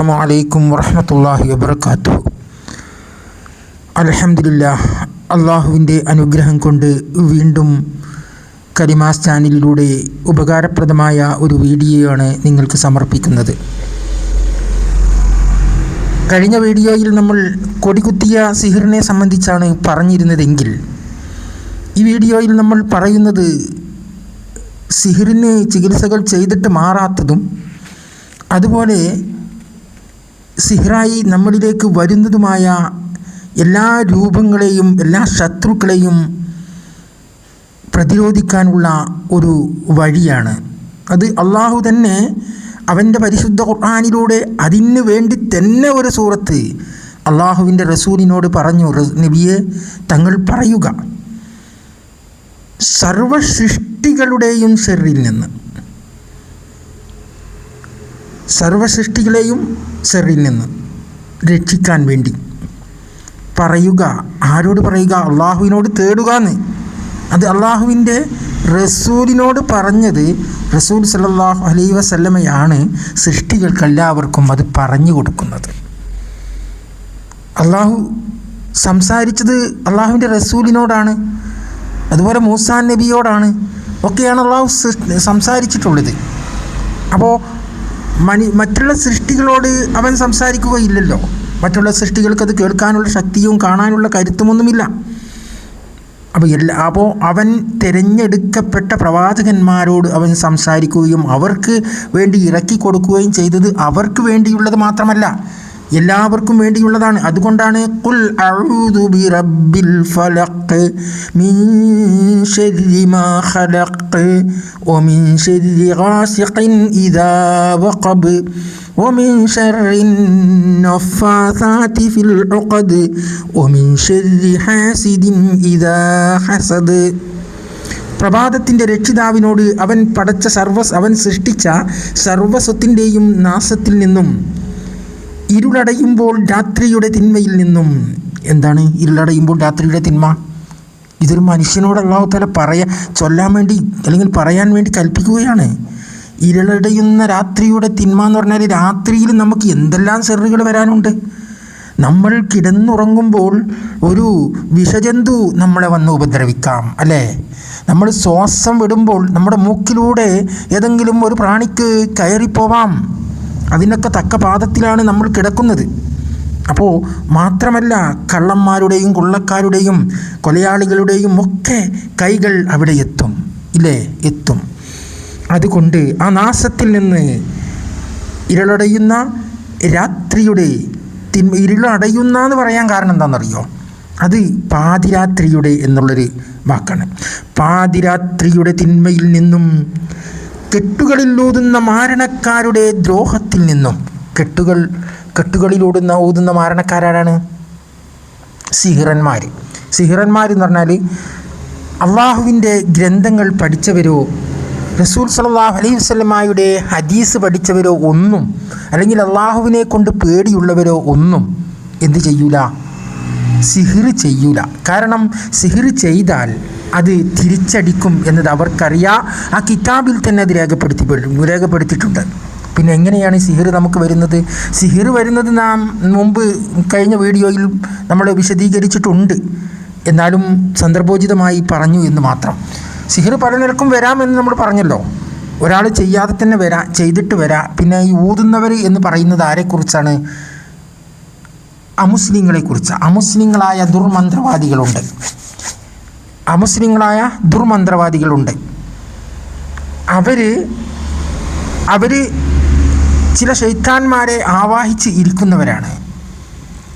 അസ്സാം വലൈക്കും വറഹമത്തല്ലാഹി വബർക്കാത്തു അലഹമില്ല അള്ളാഹുവിന്റെ അനുഗ്രഹം കൊണ്ട് വീണ്ടും കരിമാസ് ചാനലിലൂടെ ഉപകാരപ്രദമായ ഒരു വീഡിയോയാണ് നിങ്ങൾക്ക് സമർപ്പിക്കുന്നത്. കഴിഞ്ഞ വീഡിയോയിൽ നമ്മൾ കൊടികുത്തിയ സിഹിറിനെ സംബന്ധിച്ചാണ് പറഞ്ഞിരുന്നതെങ്കിൽ ഈ വീഡിയോയിൽ നമ്മൾ പറയുന്നത് സിഹിറിന് ചികിത്സകൾ ചെയ്തിട്ട് മാറാത്തതും അതുപോലെ സിഹിറായി നമ്മളിലേക്ക് വരുന്നതുമായ എല്ലാ രൂപങ്ങളെയും എല്ലാ ശത്രുക്കളെയും പ്രതിരോധിക്കാനുള്ള ഒരു വഴിയാണ്. അത് അള്ളാഹു തന്നെ അവന്റെ പരിശുദ്ധ ഖുർആാനിലൂടെ അതിന് വേണ്ടി തന്നെ ഒരു സൂറത്ത് അള്ളാഹുവിന്റെ റസൂലിനോട് പറഞ്ഞു. നബിയെ തങ്ങൾ പറയുക സർവസൃഷ്ടികളുടെയും ഷെറിൽ നിന്ന് സർവസൃഷ്ടികളെയും ഷെറിൽ നിന്ന് രക്ഷിക്കാൻ വേണ്ടി. പറയുക ആരോട് പറയുക? അള്ളാഹുവിനോട് തേടുക എന്ന് അത് അള്ളാഹുവിന്റെ റസൂലിനോട് പറഞ്ഞത് റസൂൽ സല്ലാഹു അലൈ വസല്ലമയാണ് സൃഷ്ടികൾക്കെല്ലാവർക്കും അത് പറഞ്ഞു കൊടുക്കുന്നത്. അള്ളാഹു സംസാരിച്ചത് അള്ളാഹുവിന്റെ റസൂലിനോടാണ്. അതുപോലെ മൂസാൻ നബിയോടാണ്. ഒക്കെയാണ് അള്ളാഹു സംസാരിച്ചിട്ടുള്ളത്. അപ്പോൾ മണി മറ്റുള്ള സൃഷ്ടികളോട് അവൻ സംസാരിക്കുകയില്ലല്ലോ. മറ്റുള്ള സൃഷ്ടികൾക്ക് അത് കേൾക്കാനുള്ള ശക്തിയും കാണാനുള്ള കരുത്തുമൊന്നുമില്ല. അപ്പോൾ എല്ലാ അപ്പോൾ അവൻ തിരഞ്ഞെടുക്കപ്പെട്ട പ്രവാചകന്മാരോട് അവൻ സംസാരിക്കുകയും അവർക്ക് വേണ്ടി ഇറക്കി കൊടുക്കുകയും ചെയ്തത് അവർക്ക് വേണ്ടിയുള്ളത് മാത്രമല്ല. എല്ലാവർക്കും വേണ്ടിയുള്ളതാണ് അതുകൊണ്ടാണ് കുൽ അഊദു ബി റബ്ബിൽ ഫലഖ് മിൻ ശർരി മാ ഖലഖ് വമിൻ ശർരി ഗാസിഖിൻ ഇദാ വഖബ് ومن شر النفاثات في العقد ومن شر حاسد إذا حسد പ്രഭാതത്തിൻ്റെ രക്ഷിതാവിനോട് അവൻ പടച്ച സർവ അവൻ സൃഷ്ടിച്ച സർവസ്വത്തിൻ്റെയും നാശത്തിൽ നിന്നും ഇരുളടയുമ്പോൾ രാത്രിയുടെ തിന്മയിൽ നിന്നും. എന്താണ് ഇരുളടയുമ്പോൾ രാത്രിയുടെ തിന്മ? ഇതൊരു മനുഷ്യനോട് അള്ളാഹുത്തല തല പറയാ ചൊല്ലാൻ വേണ്ടി അല്ലെങ്കിൽ പറയാൻ വേണ്ടി കൽപ്പിക്കുകയാണ്. ഇരുളടയുന്ന രാത്രിയുടെ തിന്മ എന്ന് പറഞ്ഞാൽ രാത്രിയിൽ നമുക്ക് എന്തെല്ലാം സെറുകൾ വരാനുണ്ട്? നമ്മൾ കിടന്നുറങ്ങുമ്പോൾ ഒരു വിഷജന്തു നമ്മളെ വന്ന് ഉപദ്രവിക്കാം അല്ലേ? നമ്മൾ ശ്വാസം വിടുമ്പോൾ നമ്മുടെ മൂക്കിലൂടെ ഏതെങ്കിലും ഒരു പ്രാണിക്ക് കയറിപ്പോവാം. അതിനൊക്കെ തക്ക പാദത്തിലാണ് നമ്മൾ കിടക്കുന്നത്. അപ്പോൾ മാത്രമല്ല കള്ളന്മാരുടെയും കുള്ളക്കാരുടെയും കൊലയാളികളുടെയും ഒക്കെ കൈകൾ അവിടെ എത്തും. ഇല്ലേ? എത്തും. അതുകൊണ്ട് ആ നാശത്തിൽ നിന്ന് ഇരുളടയുന്ന രാത്രിയുടെ തിന്മ ഇരുളടയുന്ന എന്ന് പറയാൻ കാരണം എന്താണെന്നറിയോ? അത് പാതിരാത്രിയുടെ എന്നുള്ളൊരു വാക്കാണ്. പാതിരാത്രിയുടെ തിന്മയിൽ നിന്നും കെട്ടുകളിൽ ഊതുന്ന മാരണക്കാരുടെ ദ്രോഹത്തിൽ നിന്നും കെട്ടുകൾ കെട്ടുകളിലൂടുന്ന ഊതുന്ന മാരണക്കാരാരാണ്? സിഹിറന്മാർ സിഹിറന്മാർ എന്ന് പറഞ്ഞാൽ അള്ളാഹുവിന്റെ ഗ്രന്ഥങ്ങൾ പഠിച്ചവരോ റസൂൽ സലാഹു അലൈഹി വസ്ലമായുടെ ഹദീസ് പഠിച്ചവരോ ഒന്നും അല്ലെങ്കിൽ അള്ളാഹുവിനെ കൊണ്ട് പേടിയുള്ളവരോ ഒന്നും എന്ത് ചെയ്യൂല? സിഹിർ ചെയ്യൂല. കാരണം സിഹിർ ചെയ്താൽ അത് തിരിച്ചടിക്കും എന്നത് അവർക്കറിയാ. ആ കിതാബിൽ തന്നെ അത് രേഖപ്പെടുത്തി രേഖപ്പെടുത്തിയിട്ടുണ്ട്. പിന്നെ എങ്ങനെയാണ് ഈ സിഹിർ നമുക്ക് വരുന്നത്? സിഹിർ വരുന്നത് നാം മുമ്പ് കഴിഞ്ഞ വീഡിയോയിൽ നമ്മൾ വിശദീകരിച്ചിട്ടുണ്ട്. എന്നാലും സന്ദർഭോചിതമായി പറഞ്ഞു എന്ന് മാത്രം. സിഹിർ പല നിലക്കും വരാമെന്ന് നമ്മൾ പറഞ്ഞല്ലോ. ഒരാൾ ചെയ്യാതെ തന്നെ വരാ ചെയ്തിട്ട് വരാ. പിന്നെ ഈ ഊതുന്നവർ എന്ന് പറയുന്നത് ആരെക്കുറിച്ചാണ്? അമുസ്ലിങ്ങളെക്കുറിച്ച്. അമുസ്ലിങ്ങളായ ദുർമന്ത്രവാദികളുണ്ട്. അമുസ്ലിങ്ങളായ ദുർമന്ത്രവാദികളുണ്ട്. അവർ അവർ ചില ശൈത്താന്മാരെ ആവാഹിച്ച് ഇരിക്കുന്നവരാണ്.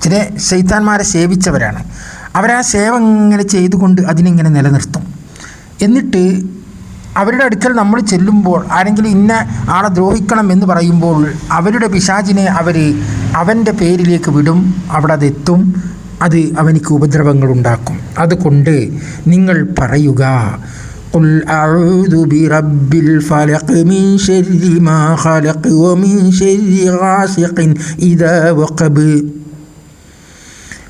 ചില ശൈത്താന്മാരെ സേവിച്ചവരാണ്. അവരാ സേവ ഇങ്ങനെ ചെയ്തുകൊണ്ട് അതിനിങ്ങനെ നിലനിർത്തും. എന്നിട്ട് അവരുടെ അടുക്കൽ നമ്മൾ ചെല്ലുമ്പോൾ ആരെങ്കിലും ഇന്ന ആളെ ദ്രോഹിക്കണം എന്ന് പറയുമ്പോൾ അവരുടെ പിശാചിനെ അവർ അവന്റെ പേരിലേക്ക് വിടും. അവിടെ അതെത്തും. അത് അവനിക്ക് ഉപദ്രവങ്ങൾ ഉണ്ടാക്കും അതുകൊണ്ട് നിങ്ങൾ പറയുക قل أعوذ برب الفلق من شر ما خلق ومن شر غاسق إذا وقب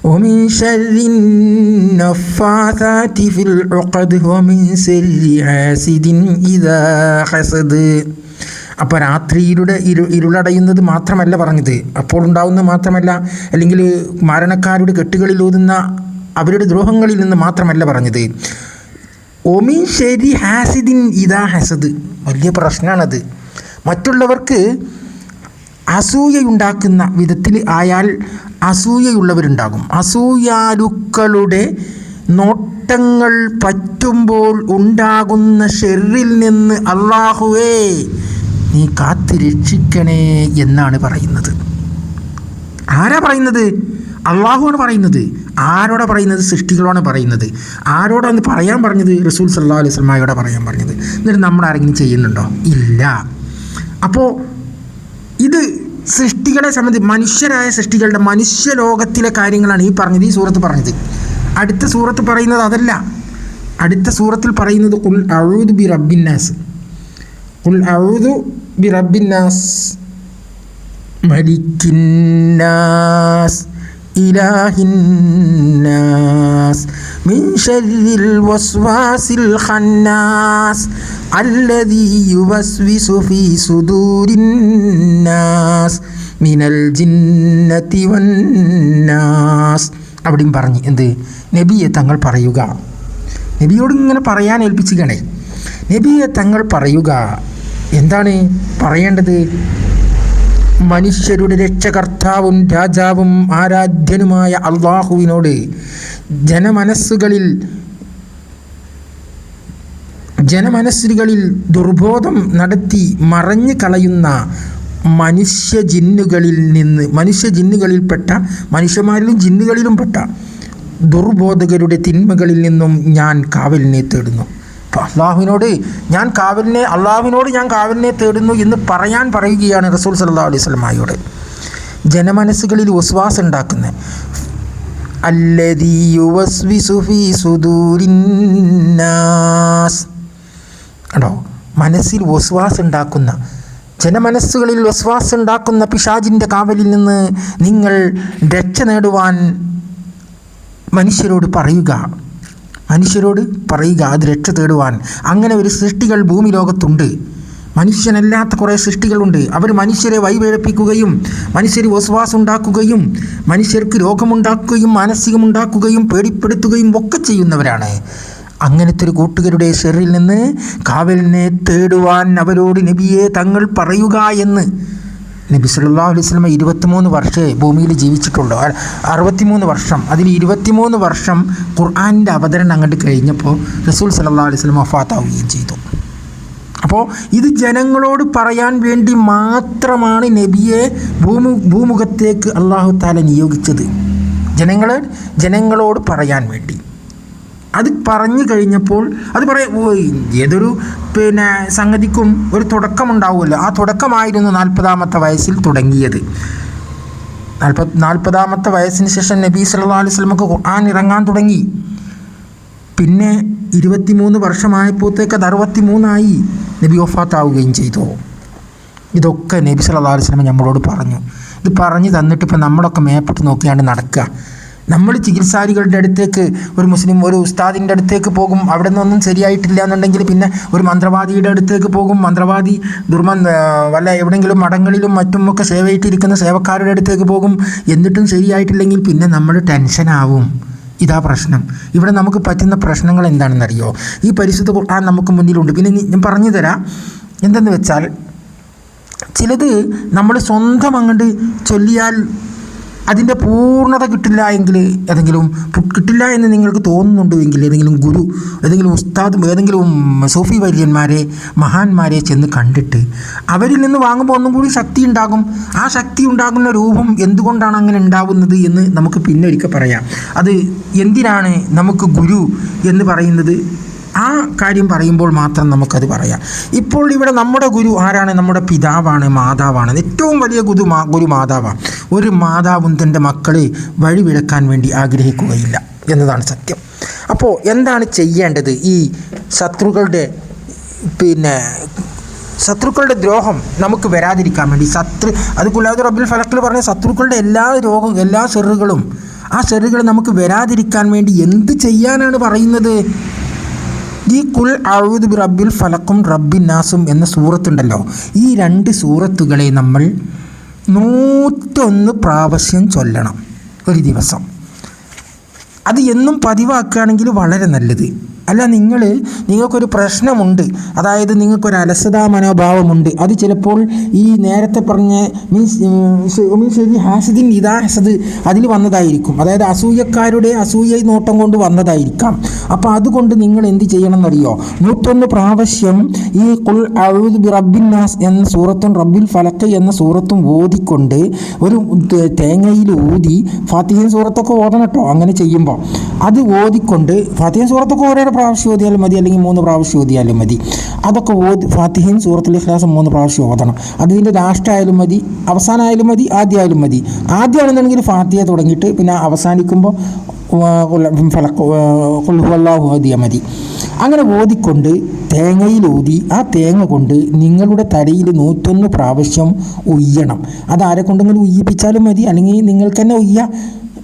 ومن شر النفاثات في العقد ومن شر حاسد إذا حسد അപ്പോൾ രാത്രിയിലൂടെ ഇരു ഇരുളടയുന്നത് മാത്രമല്ല പറഞ്ഞത്. അപ്പോൾ ഉണ്ടാവുന്ന മാത്രമല്ല അല്ലെങ്കിൽ മരണക്കാരുടെ കെട്ടുകളിൽ ഊതുന്ന അവരുടെ ദ്രോഹങ്ങളിൽ നിന്ന് മാത്രമല്ല പറഞ്ഞത്. ഒമി ശരി ഹാസിദിൻ ഇതാ ഹസദ്. വലിയ പ്രശ്നമാണത് മറ്റുള്ളവർക്ക് അസൂയയുണ്ടാക്കുന്ന വിധത്തിൽ ആയാൽ അസൂയയുള്ളവരുണ്ടാകും. അസൂയാലുക്കളുടെ നോട്ടങ്ങൾ പറ്റുമ്പോൾ ഉണ്ടാകുന്ന ഷെറിൽ നിന്ന് അള്ളാഹുവേ നീ കാത്ത് രക്ഷിക്കണേ എന്നാണ് പറയുന്നത്. ആരാ പറയുന്നത്? അള്ളാഹുവാണ് പറയുന്നത്. ആരോടാ പറയുന്നത്? സൃഷ്ടികളാണ് പറയുന്നത്. ആരോടാണ് പറയാൻ പറഞ്ഞത്? റസൂൽ സല്ലാ അലൈഹി സ്വലമായോടെ പറയാൻ പറഞ്ഞത്? എന്നിട്ട് നമ്മൾ ആരെങ്കിലും ചെയ്യുന്നുണ്ടോ? ഇല്ല. അപ്പോൾ ഇത് സൃഷ്ടികളെ സംബന്ധിച്ച് മനുഷ്യരായ സൃഷ്ടികളുടെ മനുഷ്യലോകത്തിലെ കാര്യങ്ങളാണ് ഈ പറഞ്ഞത് ഈ സൂറത്ത് പറഞ്ഞത്. അടുത്ത സൂറത്ത് പറയുന്നത് അതല്ല. അടുത്ത സൂറത്തിൽ പറയുന്നത് ഉൽ അഴുദ് ബി റബ്ബിന്നാസ് ഉൽ അഴുദു ബി റബ്ബിന്നാസ് മലിക്കിന്നാസ് ഇലാഹിന്നാസ് മിൻ ശർരിൽ വസ്വാസിൽ ഖന്നാസ് الذي يوسوس في صدور الناس من الجنة والناس അവിടെയും പറഞ്ഞു എന്ത് നബിയെ തങ്ങൾ പറയുക നബിയോട് ഇങ്ങനെ പറയാൻ ഏൽപ്പിച്ചുകണേ നബിയെ തങ്ങൾ പറയുക എന്താണ് പറയേണ്ടത്? മനുഷ്യരുടെ രക്ഷകർത്താവും രാജാവും ആരാധ്യനുമായ അള്ളാഹുവിനോട് ജനമനസ്സുകളിൽ ജനമനസ്സുകളിൽ ദുർബോധം നടത്തി മറഞ്ഞു കളയുന്ന മനുഷ്യ ജിന്നുകളിൽ നിന്ന് മനുഷ്യ ജിന്നുകളിൽപ്പെട്ട മനുഷ്യന്മാരിലും ജിന്നുകളിലും പെട്ട ദുർബോധകരുടെ തിന്മകളിൽ നിന്നും ഞാൻ കാവലിനെ തേടുന്നു. അള്ളാഹുവിനോട് ഞാൻ കാവലിനെ അള്ളാഹുവിനോട് ഞാൻ കാവലിനെ തേടുന്നു എന്ന് പറയാൻ പറയുകയാണ് റസൂൽ സല്ലാ അലൈഹി സ്വലമായോട് ജനമനസ്സുകളിൽ ഉസ്വാസ് ഉണ്ടാക്കുന്ന. അല്ലോ മനസ്സിൽ വസ്വാസ് ഉണ്ടാക്കുന്ന ജനമനസ്സുകളിൽ വസ്വാസ് ഉണ്ടാക്കുന്ന പിശാജിന്റെ കാവലിൽ നിന്ന് നിങ്ങൾ രക്ഷ നേടുവാൻ മനുഷ്യരോട് പറയുക. മനുഷ്യരോട് പറയുക അത് രക്ഷ തേടുവാൻ. അങ്ങനെ ഒരു സൃഷ്ടികൾ ഭൂമി ലോകത്തുണ്ട് മനുഷ്യനല്ലാത്ത കുറേ സൃഷ്ടികളുണ്ട്. അവർ മനുഷ്യരെ വൈവേഴപ്പിക്കുകയും മനുഷ്യർ ഉണ്ടാക്കുകയും മനുഷ്യർക്ക് രോഗമുണ്ടാക്കുകയും മാനസികമുണ്ടാക്കുകയും പേടിപ്പെടുത്തുകയും ഒക്കെ ചെയ്യുന്നവരാണ്. അങ്ങനത്തെ ഒരു കൂട്ടുകാരുടെ ഷെറിൽ നിന്ന് കാവലിനെ തേടുവാൻ അവരോട് നബിയെ തങ്ങൾ പറയുക എന്ന് നബി സല്ലാ അലൈഹി സ്വലമ ഇരുപത്തിമൂന്ന് വർഷമേ ഭൂമിയിൽ ജീവിച്ചിട്ടുള്ളൂ. അറുപത്തിമൂന്ന് വർഷം. അതിൽ ഇരുപത്തിമൂന്ന് വർഷം ഖുർആാനിന്റെ അവതരണം അങ്ങോട്ട് കഴിഞ്ഞപ്പോൾ റസൂൽ സല്ലാ അലൈഹി സ്വലം വഫാത്താവുകയും ചെയ്തു. അപ്പോൾ ഇത് ജനങ്ങളോട് പറയാൻ വേണ്ടി മാത്രമാണ് നബിയെ ഭൂമു ഭൂമുഖത്തേക്ക് അള്ളാഹു താല നിയോഗിച്ചത്. ജനങ്ങൾ ജനങ്ങളോട് പറയാൻ വേണ്ടി. അത് പറഞ്ഞു കഴിഞ്ഞപ്പോൾ അത് പറയും ഏതൊരു പിന്നെ സംഗതിക്കും ഒരു തുടക്കമുണ്ടാവുമല്ലോ. ആ തുടക്കമായിരുന്നു നാൽപ്പതാമത്തെ വയസ്സിൽ തുടങ്ങിയത്. നാൽപ്പത് നാൽപ്പതാമത്തെ വയസ്സിന് ശേഷം നബി സല്ലാ അലൈഹി സ്വലമക്ക് ഖുർആൻ ഇറങ്ങാൻ തുടങ്ങി. പിന്നെ ഇരുപത്തിമൂന്ന് വർഷമായപ്പോഴത്തേക്ക് അത് അറുപത്തി മൂന്നായി നബി ഒഫാത്താവുകയും ചെയ്തു. ഇതൊക്കെ നബി സല്ലാ അലൈഹി സ്വലമ നമ്മളോട് പറഞ്ഞു. ഇത് പറഞ്ഞു തന്നിട്ട് ഇപ്പം നമ്മളൊക്കെ മേപ്പെട്ട് നോക്കിയാണ്ട് നടക്കുക നമ്മൾ ചികിത്സാരികളുടെ അടുത്തേക്ക് ഒരു മുസ്ലിം ഒരു ഉസ്താദിന്റെ അടുത്തേക്ക് പോകും അവിടെ നിന്നൊന്നും ശരിയായിട്ടില്ല എന്നുണ്ടെങ്കിൽ പിന്നെ ഒരു മന്ത്രവാദിയുടെ അടുത്തേക്ക് പോകും. മന്ത്രവാദി ദുർമ വല്ല എവിടെയെങ്കിലും മഠങ്ങളിലും മറ്റുമൊക്കെ സേവയിട്ടിരിക്കുന്ന സേവക്കാരുടെ അടുത്തേക്ക് പോകും. എന്നിട്ടും ശരിയായിട്ടില്ലെങ്കിൽ പിന്നെ നമ്മൾ ടെൻഷനാവും. ഇതാ പ്രശ്നം. ഇവിടെ നമുക്ക് പറ്റുന്ന പ്രശ്നങ്ങൾ എന്താണെന്നറിയോ? ഈ പരിശുദ്ധ ഖുർആൻ നമുക്ക് മുന്നിലുണ്ട്. പിന്നെ ഞാൻ പറഞ്ഞു തരാം. എന്തെന്ന് വെച്ചാൽ ചിലത് നമ്മൾ സ്വന്തം അങ്ങോട്ട് ചൊല്ലിയാൽ അതിന്റെ പൂർണത കിട്ടില്ല എങ്കിൽ ഏതെങ്കിലും കിട്ടില്ല എന്ന് നിങ്ങൾക്ക് തോന്നുന്നുണ്ടെങ്കിൽ ഏതെങ്കിലും ഗുരു ഏതെങ്കിലും ഉസ്താദ് ഏതെങ്കിലും സൂഫി വര്യന്മാരെ മഹാന്മാരെ ചെന്ന് കണ്ടിട്ട് അവരിൽ നിന്ന് വാങ്ങുമ്പോൾ ഒന്നും കൂടി ശക്തി ഉണ്ടാകും. ആ ശക്തി ഉണ്ടാകുന്ന രൂപം എന്തുകൊണ്ടാണ് അങ്ങനെ ഉണ്ടാകുന്നത് എന്ന് നമുക്ക് പിന്നെ ഒരിക്കൽ പറയാം. അത് എന്തിനാണ് നമുക്ക് ഗുരു എന്ന് പറയുന്നത്? ആ കാര്യം പറയുമ്പോൾ മാത്രം നമുക്കത് പറയാം. ഇപ്പോൾ ഇവിടെ നമ്മുടെ ഗുരു ആരാണ്? നമ്മുടെ പിതാവാണ് മാതാവാണ്. ഏറ്റവും വലിയ ഗുരു മാ ഗുരു മാതാവാണ്. ഒരു മാതാവും തന്റെ മക്കളെ വഴിവിളക്കാൻ വേണ്ടി ആഗ്രഹിക്കുകയില്ല എന്നതാണ് സത്യം. അപ്പോൾ എന്താണ് ചെയ്യേണ്ടത്? ഈ ശത്രുക്കളുടെ പിന്നെ ശത്രുക്കളുടെ ദ്രോഹം നമുക്ക് വരാതിരിക്കാൻ വേണ്ടി ശത്രു അത് കുലാദ് റബ്ബിൽ ഫലക്കിൽ പറഞ്ഞ ശത്രുക്കളുടെ എല്ലാ രോഗം എല്ലാ ചെറുകളും ആ സെറുകൾ നമുക്ക് വരാതിരിക്കാൻ വേണ്ടി എന്ത് ചെയ്യാനാണ് പറയുന്നത്? ഈ കുൽ അഴുദ് ബി റബ്ബിൽ ഫലക്കും റബ്ബിൻ നാസും എന്ന സൂറത്തുണ്ടല്ലോ. ഈ രണ്ട് സൂറത്തുകളെ നമ്മൾ നൂറ്റൊന്ന് പ്രാവശ്യം ചൊല്ലണം ഒരു ദിവസം. അത് എന്നും പതിവാക്കുകയാണെങ്കിൽ വളരെ നല്ലത്. അല്ല നിങ്ങൾ നിങ്ങൾക്കൊരു പ്രശ്നമുണ്ട്. അതായത് നിങ്ങൾക്കൊരു അലസതാ മനോഭാവമുണ്ട്. അത് ചിലപ്പോൾ ഈ നേരത്തെ പറഞ്ഞ മീൻസ് മീൻസ് ഹാസദിൻ ഇതാ ഹസദ് അതിൽ വന്നതായിരിക്കും. അതായത് അസൂയക്കാരുടെ അസൂയ നോട്ടം കൊണ്ട് വന്നതായിരിക്കാം. അപ്പോൾ അതുകൊണ്ട് നിങ്ങൾ എന്ത് ചെയ്യണം എന്നറിയോ നൂറ്റൊന്ന് പ്രാവശ്യം ഈ കുൽ അഴുദ് റബ്ബിൻ നാസ് എന്ന സൂറത്തും റബ്ബിൽ ഫലക്ക് എന്ന സൂറത്തും ഓതിക്കൊണ്ട് ഒരു തേങ്ങയിൽ ഊതി ഫാത്തിഹൻ സൂറത്തൊക്കെ ഓതണം കേട്ടോ അങ്ങനെ ചെയ്യുമ്പോൾ അത് ഓതിക്കൊണ്ട് ഫാത്തിഹൻ സൂറത്തൊക്കെ ഓരോ പ്രാവശ്യം ഓതിയാലും മതി അല്ലെങ്കിൽ മൂന്ന് പ്രാവശ്യം ഓതിയാലും മതി. അതൊക്കെ ഓതി ഫാത്തിഹയും സൂറത്തുൽ ഇഖ്ലാസും മൂന്ന് പ്രാവശ്യം ഓതണം. അതിന്റെ ലാസ്റ്റായാലും മതി അവസാനമായാലും മതി ആദ്യമായാലും മതി. ആദ്യമാണെന്നുണ്ടെങ്കിൽ ഫാത്തിഹ തുടങ്ങിയിട്ട് പിന്നെ അവസാനിക്കുമ്പോൾ ഫലക്കു ഓതിയാൽ മതി. അങ്ങനെ ഓതിക്കൊണ്ട് തേങ്ങയിൽ ഓതി ആ തേങ്ങ കൊണ്ട് നിങ്ങളുടെ തലയിൽ നൂറ്റൊന്ന് പ്രാവശ്യം ഉയ്യണം. അത് ആരെ കൊണ്ടെങ്കിലും ഉയ്യിപ്പിച്ചാലും മതി അല്ലെങ്കിൽ നിങ്ങൾക്ക് തന്നെ ഉയ്യ.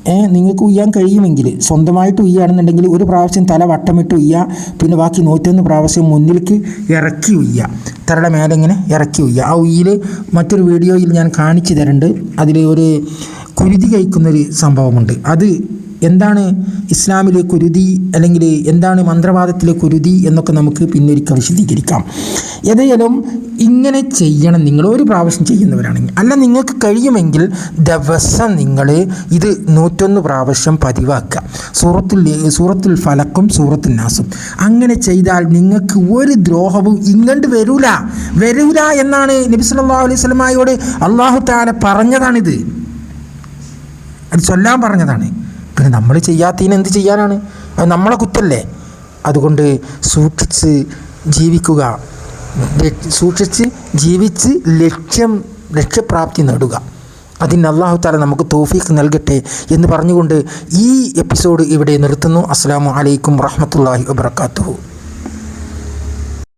നിങ്ങൾക്ക് ഉയ്യാൻ കഴിയുമെങ്കിൽ സ്വന്തമായിട്ട് ഉയ്യാണെന്നുണ്ടെങ്കിൽ ഒരു പ്രാവശ്യം തല വട്ടമിട്ട് ഉയ്യ. പിന്നെ ബാക്കി നൂറ്റൊന്ന് പ്രാവശ്യം മുന്നിലേക്ക് ഇറക്കി ഉയ്യ. തലയുടെ മേലെ ഇങ്ങനെ ഇറക്കി ഉയ്യ. ആ ഉയ്യിൽ മറ്റൊരു വീഡിയോയിൽ ഞാൻ കാണിച്ചു തരുന്നുണ്ട് അതിൽ ഒരു കുരുതി കഴിക്കുന്നൊരു സംഭവമുണ്ട്. അത് എന്താണ് ഇസ്ലാമിലെ കുരുതി അല്ലെങ്കിൽ എന്താണ് മന്ത്രവാദത്തിലെ കുരുതി എന്നൊക്കെ നമുക്ക് പിന്നൊരിക്കൽ വിശദീകരിക്കാം. ഏതായാലും ഇങ്ങനെ ചെയ്യണം. നിങ്ങൾ ഒരു പ്രാവശ്യം ചെയ്യുന്നവരാണെങ്കിൽ. അല്ല നിങ്ങൾക്ക് കഴിയുമെങ്കിൽ ദിവസം നിങ്ങൾ ഇത് നൂറ്റൊന്ന് പ്രാവശ്യം പതിവാക്കുക. സൂറത്തിൽ സൂറത്തിൽ ഫലക്കും സൂറത്തിൽ നാസും. അങ്ങനെ ചെയ്താൽ നിങ്ങൾക്ക് ഒരു ദ്രോഹവും ഇങ്ങോട്ട് വരൂല. വരൂല എന്നാണ് നബി സല്ലാ അലൈഹി സ്വലമായോട് അള്ളാഹു താല പറഞ്ഞതാണിത്. അത് ചൊല്ലാൻ പറഞ്ഞതാണ്. പിന്നെ നമ്മൾ ചെയ്യാത്തതിന് എന്ത് ചെയ്യാനാണ്? അത് നമ്മളെ കുറ്റല്ലേ? അതുകൊണ്ട് സൂക്ഷിച്ച് ജീവിക്കുക. സൂക്ഷിച്ച് ജീവിച്ച് ലക്ഷ്യം ലക്ഷ്യപ്രാപ്തി നേടുക. അതിന് അള്ളാഹു താല നമുക്ക് തോഫീക്ക് നൽകട്ടെ എന്ന് പറഞ്ഞുകൊണ്ട് ഈ എപ്പിസോഡ് ഇവിടെ നിർത്തുന്നു. അസ്സാം വലൈക്കും വാഹമത്തല്ലാഹി വാബർക്കാത്തു